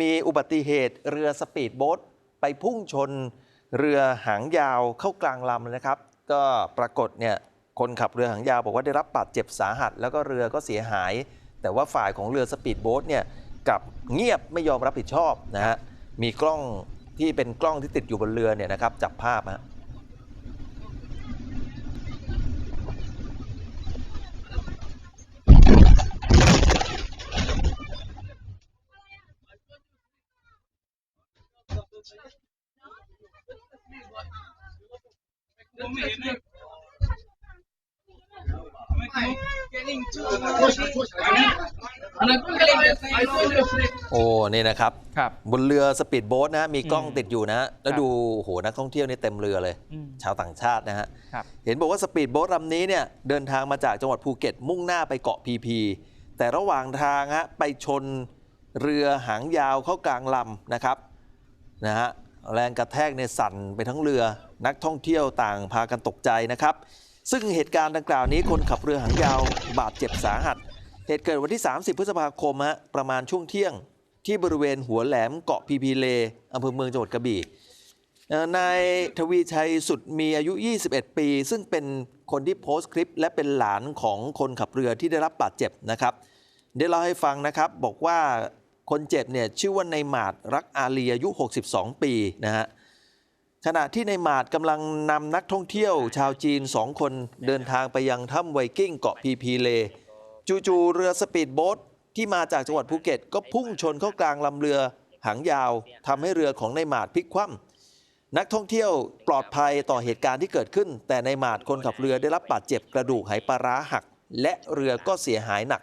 มีอุบัติเหตุเรือสปีดโบ๊ทไปพุ่งชนเรือหางยาวเข้ากลางลำนะครับ ก็ปรากฏเนี่ยคนขับเรือหางยาวบอกว่าได้รับบาดเจ็บสาหัส แล้วก็เรือก็เสียหาย แต่ว่าฝ่ายของเรือสปีดโบ๊ทเนี่ยกับเงียบไม่ยอมรับผิดชอบนะฮะมีกล้องที่เป็นกล้องที่ติดอยู่บนเรือเนี่ยนะครับจับภาพฮะ โอ้ นี่นะครับ ครับ บนเรือสปีดโบ๊ทนะฮะมีกล้องอืมติดอยู่นะฮะแล้วครับดูโอ้โหนักท่องเที่ยวนี่เต็มเรือเลย อืมชาวต่างชาตินะฮะ ครับ เห็นบอกว่าสปีดโบ๊ทลำนี้เนี่ยเดินทางมาจากจังหวัดภูเก็ตมุ่งหน้าไปเกาะพีพี แต่ระหว่างทางฮะไปชนเรือหางยาวเข้ากลางลำนะครับ นะฮะแรงกระแทกเนี่ยสั่นไปทั้งเรือนักท่องเที่ยวต่างพากันตกใจนะครับ ซึ่งเหตุการณ์ดังกล่าวนี้คนขับเรือหางยาวบาดเจ็บสาหัส เหตุเกิดวันที่ 30 พฤษภาคมฮะประมาณช่วงเที่ยง ที่บริเวณหัวแหลมเกาะพีพีเลอำเภอเมืองจังหวัดกระบี่นายทวีชัยสุดมีอายุ 21 ปี ซึ่งเป็นคนที่โพสต์คลิป และเป็นหลานของคนขับเรือที่ได้รับบาดเจ็บนะครับได้เล่าให้ฟังนะครับบอกว่า คนเจ็บเนี่ยชื่อว่านายหมาดรักอาลีอายุ 62 ปีนะฮะขณะที่นายหมาดกำลังนำนักท่องเที่ยวชาวจีน2คนเดินทางไปยังถ้ำไวกิ้งเกาะพีพีเล จู่ๆเรือสปีดโบ๊ทที่มาจากจังหวัดภูเก็ต ก็พุ่งชนเข้ากลางลำเรือหางยาวทำให้เรือของนายหมาดพลิกคว่ำนักท่องเที่ยวปลอดภัยต่อเหตุการณ์ที่เกิดขึ้น แต่ในหมาดคนขับเรือได้รับบาดเจ็บกระดูกไหปลาร้าหัก และเรือก็เสียหายหนัก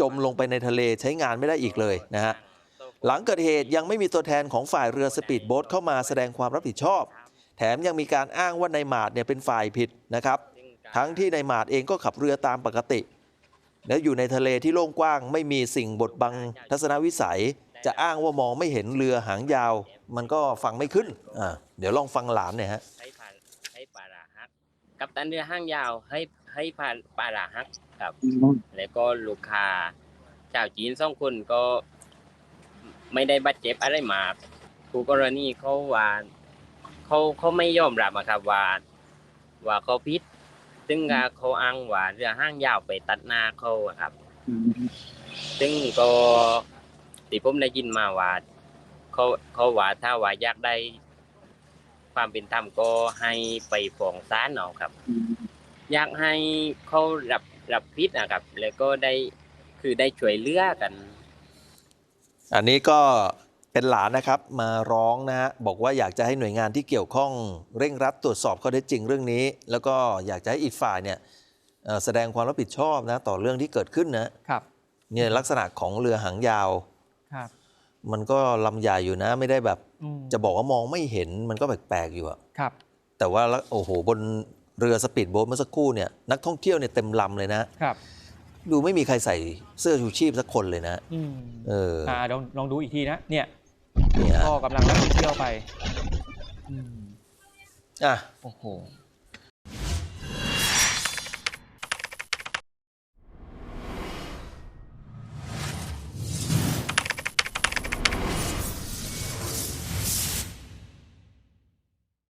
จมลงไปในทะเลใช้งานไม่ได้อีกเลยนะฮะหลังเกิดเหตุยังไม่มีตัวแทนของฝ่ายเรือสปีดโบ๊ทเข้ามาแสดงความรับผิดชอบ แถมยังมีการอ้างว่าในหมาดเนี่ยเป็นฝ่ายผิดนะครับ ทั้งที่ในหมาดเองก็ขับเรือตามปกติ แล้วอยู่ในทะเลที่โล่งกว้าง ไม่มีสิ่งบดบังทัศนวิสัย จะอ้างว่ามองไม่เห็นเรือหางยาว มันก็ฟังไม่ขึ้นอ่าเดี๋ยวลองฟังหลานหน่อยฮะ ให้ผ่านให้ปลาราฮักกับตันเรือห้างยาวให้ ให้ผ่านปลาราฮักครับ แล้วก็ลูกค้าชาวจีนสองคนก็ไม่ได้บาดเจ็บอะไรมากผู้กรณีเขาว่าเขาเขาไม่ยอมรับอะครับว่าว่าเขาพิษซึ่งก็เขาอ้างว่าเรือห้างยาวไปตัดหน้าเขาอะครับ ซึ่งก็ที่ผมได้ยินมาว่าเขาเขาว่าถ้าว่าอยากได้ความเป็นธรรมก็ให้ไปฟ้องศาลเอาครับ อยากให้เขารับรับผิดนะครับ แล้วก็ได้คือได้ช่วยเหลือกัน อันนี้ก็เป็นหลานนะครับมาร้องนะฮะบอกว่าอยากจะให้หน่วยงานที่เกี่ยวข้องเร่งรัดตรวจสอบข้อเท็จจริงเรื่องนี้ แล้วก็อยากจะให้อีกฝ่ายเนี่ยเอ่อแสดงความรับผิดชอบนะต่อเรื่องที่เกิดขึ้นนะครับเนี่ยลักษณะของเรือหางยาวครับมันก็ลำใหญ่อยู่นะไม่ได้แบบอืมจะบอกว่ามองไม่เห็นมันก็แปลกๆอยู่อะครับ แต่ว่าละโอ้โหบน เรือสปีดโบ๊ทเมื่อสักครู่เนี่ยนักท่องเที่ยวเนี่ยเต็มลำเลยนะครับดูไม่มีใครใส่เสื้อชูชีพสักคนเลยนะอืมเอออ่าลองลองดูอีกทีนะเนี่ยเนี่ยก็กำลังนักท่องเที่ยวไปอืมอะโอ้โห